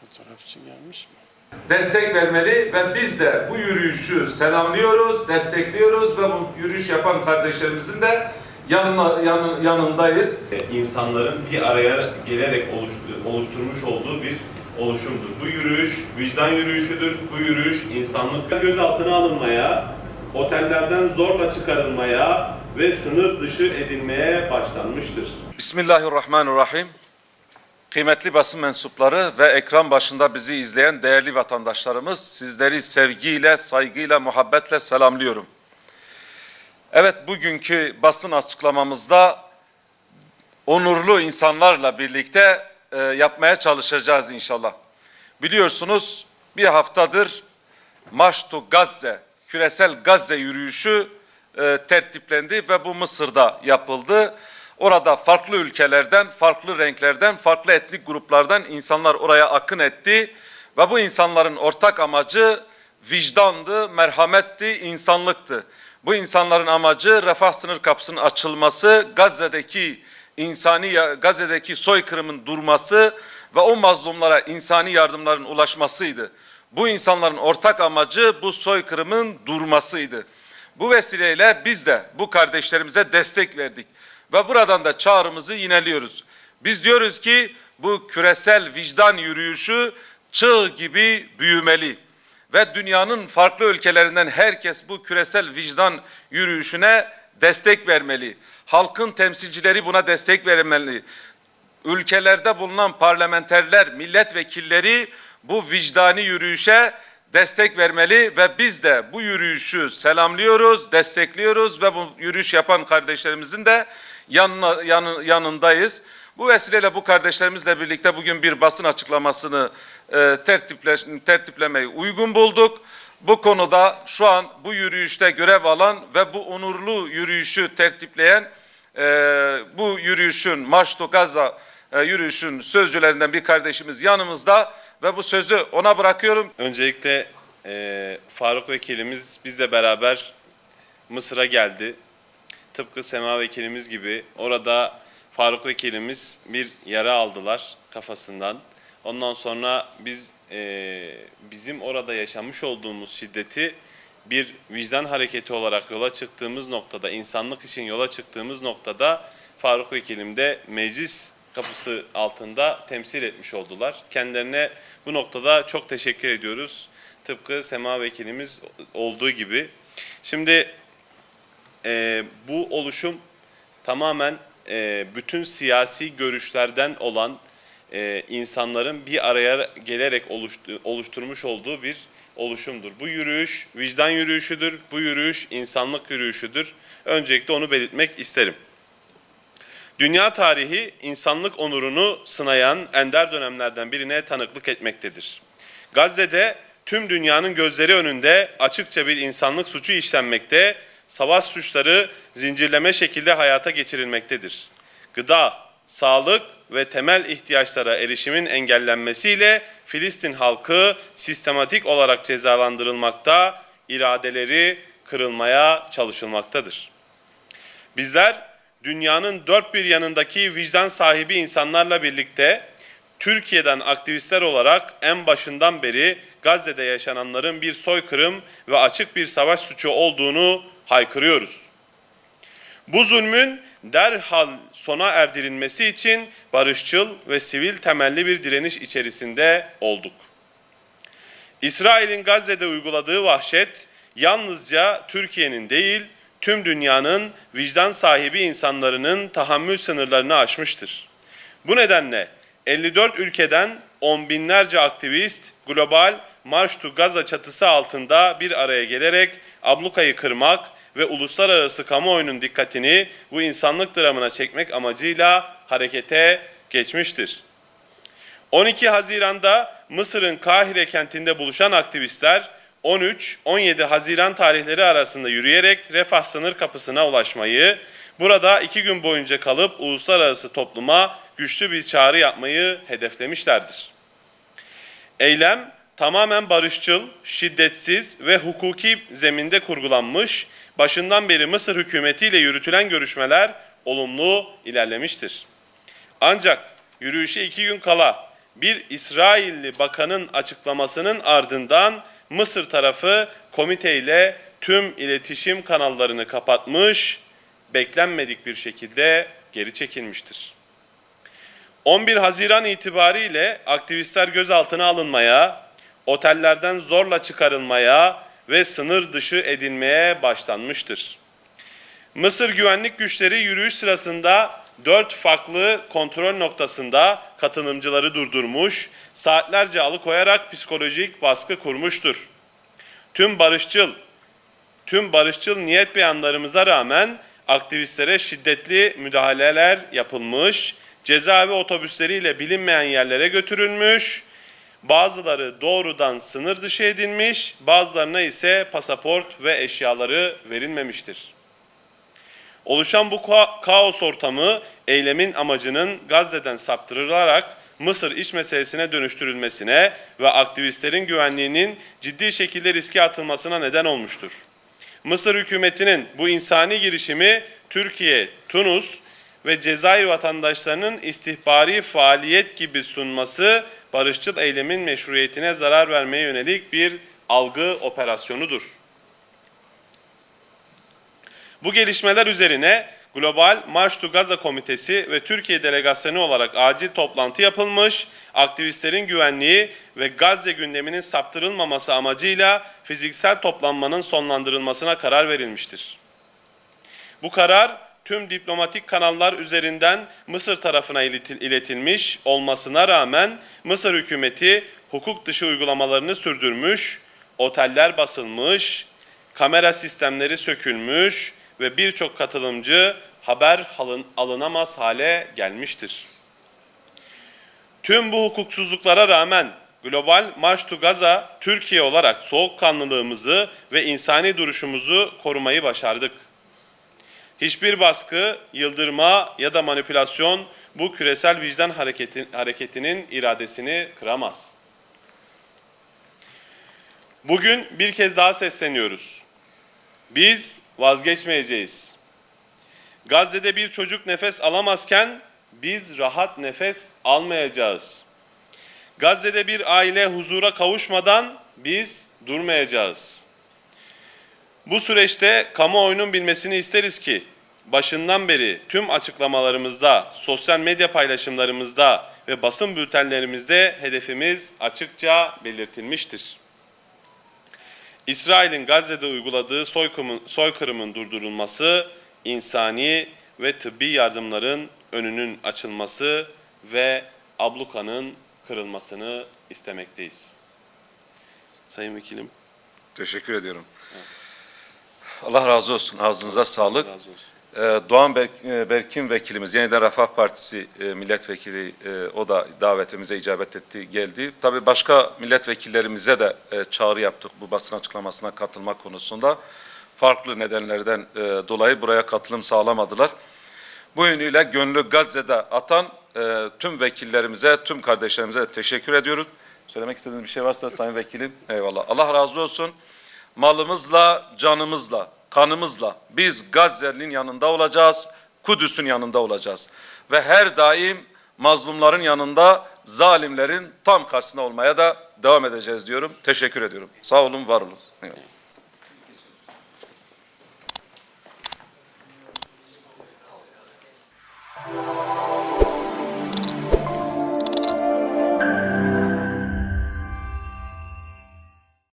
Fotoğrafçı gelmiş mi? destek vermeli ve biz de bu yürüyüşü selamlıyoruz, destekliyoruz ve bu yürüyüş yapan kardeşlerimizin de yanına, yanı- yanındayız. insanların bir araya gelerek oluştu- oluşturmuş olduğu bir oluşumdur. Bu yürüyüş vicdan yürüyüşüdür. Bu yürüyüş insanlık gözaltına alınmaya, otellerden zorla çıkarılmaya ve sınır dışı edilmeye başlanmıştır. Bismillahirrahmanirrahim. Kıymetli basın mensupları ve ekran başında bizi izleyen değerli vatandaşlarımız, sizleri sevgiyle, saygıyla, muhabbetle selamlıyorum. Evet, bugünkü basın açıklamamızda onurlu insanlarla birlikte e, yapmaya çalışacağız inşallah. Biliyorsunuz bir haftadır Marş to Gazze, küresel Gazze yürüyüşü e, tertiplendi ve bu Mısır'da yapıldı. Orada farklı ülkelerden, farklı renklerden, farklı etnik gruplardan insanlar oraya akın etti ve bu insanların ortak amacı vicdandı, merhametti, insanlıktı. Bu insanların amacı refah sınır kapısının açılması, Gazze'deki insani Gazze'deki soykırımın durması ve o mazlumlara insani yardımların ulaşmasıydı. Bu insanların ortak amacı bu soykırımın durmasıydı. Bu vesileyle biz de bu kardeşlerimize destek verdik ve buradan da çağrımızı yineliyoruz. Biz diyoruz ki bu küresel vicdan yürüyüşü çığ gibi büyümeli ve dünyanın farklı ülkelerinden herkes bu küresel vicdan yürüyüşüne destek vermeli. Halkın temsilcileri buna destek vermeli. Ülkelerde bulunan parlamenterler, milletvekilleri bu vicdani yürüyüşe destek vermeli ve biz de bu yürüyüşü selamlıyoruz, destekliyoruz ve bu yürüyüş yapan kardeşlerimizin de yanına, yanı- yanındayız. Bu vesileyle bu kardeşlerimizle birlikte bugün bir basın açıklamasını e, tertiple, tertiplemeyi uygun bulduk. Bu konuda şu an bu yürüyüşte görev alan ve bu onurlu yürüyüşü tertipleyen e, bu yürüyüşün Marş to Gaza e, yürüyüşün sözcülerinden bir kardeşimiz yanımızda ve bu sözü ona bırakıyorum. Öncelikle eee, Faruk Vekilimiz bizle beraber Mısır'a geldi. Tıpkı Sema Vekilimiz gibi orada Faruk Vekilimiz bir yara aldılar kafasından. Ondan sonra biz eee, bizim orada yaşamış olduğumuz şiddeti bir vicdan hareketi olarak yola çıktığımız noktada, insanlık için yola çıktığımız noktada Faruk Vekilim de meclis kapısı altında temsil etmiş oldular. Kendilerine bu noktada çok teşekkür ediyoruz. Tıpkı Sema Vekilimiz olduğu gibi. Şimdi e, bu oluşum tamamen e, bütün siyasi görüşlerden olan e, insanların bir araya gelerek oluştu, oluşturmuş olduğu bir oluşumdur. Bu yürüyüş vicdan yürüyüşüdür, bu yürüyüş insanlık yürüyüşüdür. Öncelikle onu belirtmek isterim. Dünya tarihi insanlık onurunu sınayan ender dönemlerden birine tanıklık etmektedir. Gazze'de tüm dünyanın gözleri önünde açıkça bir insanlık suçu işlenmekte, savaş suçları zincirleme şekilde hayata geçirilmektedir. Gıda, sağlık ve temel ihtiyaçlara erişimin engellenmesiyle Filistin halkı sistematik olarak cezalandırılmakta, iradeleri kırılmaya çalışılmaktadır. Bizler dünyanın dört bir yanındaki vicdan sahibi insanlarla birlikte Türkiye'den aktivistler olarak en başından beri Gazze'de yaşananların bir soykırım ve açık bir savaş suçu olduğunu haykırıyoruz. Bu zulmün derhal sona erdirilmesi için barışçıl ve sivil temelli bir direniş içerisinde olduk. İsrail'in Gazze'de uyguladığı vahşet yalnızca Türkiye'nin değil, tüm dünyanın vicdan sahibi insanlarının tahammül sınırlarını aşmıştır. Bu nedenle 54 ülkeden on binlerce aktivist global Marş to Gaza çatısı altında bir araya gelerek ablukayı kırmak ve uluslararası kamuoyunun dikkatini bu insanlık dramına çekmek amacıyla harekete geçmiştir. 12 Haziran'da Mısır'ın Kahire kentinde buluşan aktivistler 13-17 Haziran tarihleri arasında yürüyerek Refah sınır kapısına ulaşmayı, burada iki gün boyunca kalıp uluslararası topluma güçlü bir çağrı yapmayı hedeflemişlerdir. Eylem tamamen barışçıl, şiddetsiz ve hukuki zeminde kurgulanmış, başından beri Mısır hükümetiyle yürütülen görüşmeler olumlu ilerlemiştir. Ancak yürüyüşe iki gün kala bir İsrailli bakanın açıklamasının ardından Mısır tarafı komiteyle tüm iletişim kanallarını kapatmış, beklenmedik bir şekilde geri çekilmiştir. 11 Haziran itibariyle aktivistler gözaltına alınmaya, otellerden zorla çıkarılmaya ve sınır dışı edilmeye başlanmıştır. Mısır güvenlik güçleri yürüyüş sırasında dört farklı kontrol noktasında katılımcıları durdurmuş, saatlerce alıkoyarak psikolojik baskı kurmuştur. Tüm barışçıl, tüm barışçıl niyet beyanlarımıza rağmen aktivistlere şiddetli müdahaleler yapılmış, cezaevi otobüsleriyle bilinmeyen yerlere götürülmüş, bazıları doğrudan sınır dışı edilmiş, bazılarına ise pasaport ve eşyaları verilmemiştir. Oluşan bu ka- kaos ortamı eylemin amacının Gazze'den saptırılarak Mısır iç meselesine dönüştürülmesine ve aktivistlerin güvenliğinin ciddi şekilde riske atılmasına neden olmuştur. Mısır hükümetinin bu insani girişimi Türkiye, Tunus ve Cezayir vatandaşlarının istihbari faaliyet gibi sunması barışçıl eylemin meşruiyetine zarar vermeye yönelik bir algı operasyonudur. Bu gelişmeler üzerine Global March to Gaza Komitesi ve Türkiye Delegasyonu olarak acil toplantı yapılmış, aktivistlerin güvenliği ve Gazze gündeminin saptırılmaması amacıyla fiziksel toplanmanın sonlandırılmasına karar verilmiştir. Bu karar tüm diplomatik kanallar üzerinden Mısır tarafına ileti- iletilmiş olmasına rağmen Mısır hükümeti hukuk dışı uygulamalarını sürdürmüş, oteller basılmış, kamera sistemleri sökülmüş ve birçok katılımcı haber alın- alınamaz hale gelmiştir. Tüm bu hukuksuzluklara rağmen Global March to Gaza Türkiye olarak soğukkanlılığımızı ve insani duruşumuzu korumayı başardık. Hiçbir baskı, yıldırma ya da manipülasyon bu küresel vicdan hareketi, hareketinin iradesini kıramaz. Bugün bir kez daha sesleniyoruz. Biz vazgeçmeyeceğiz. Gazze'de bir çocuk nefes alamazken biz rahat nefes almayacağız. Gazze'de bir aile huzura kavuşmadan biz durmayacağız. Bu süreçte kamuoyunun bilmesini isteriz ki başından beri tüm açıklamalarımızda, sosyal medya paylaşımlarımızda ve basın bültenlerimizde hedefimiz açıkça belirtilmiştir. İsrail'in Gazze'de uyguladığı soykırımın, soykırımın durdurulması, insani ve tıbbi yardımların önünün açılması ve ablukanın kırılmasını istemekteyiz. Sayın Vekilim, Teşekkür ediyorum. Allah razı olsun. Ağzınıza sağlık. razı olsun. Ee, Doğan e, Berkin vekilimiz, yeniden Refah Partisi e, milletvekili, e, o da davetimize icabet etti, geldi. Tabii başka milletvekillerimize de çağrı yaptık bu basın açıklamasına katılma konusunda. Farklı nedenlerden dolayı buraya katılım sağlamadılar. Bu yönüyle gönlü Gazze'de atan tüm vekillerimize, tüm kardeşlerimize de teşekkür ediyoruz. Söylemek istediğiniz bir şey varsa Sayın Vekilim, eyvallah. Allah razı olsun. Malımızla, canımızla, kanımızla biz Gazze'nin yanında olacağız, Kudüs'ün yanında olacağız. Ve her daim mazlumların yanında, zalimlerin tam karşısında olmaya da devam edeceğiz diyorum. Teşekkür ediyorum. Sağ olun, var olun. Eyvallah.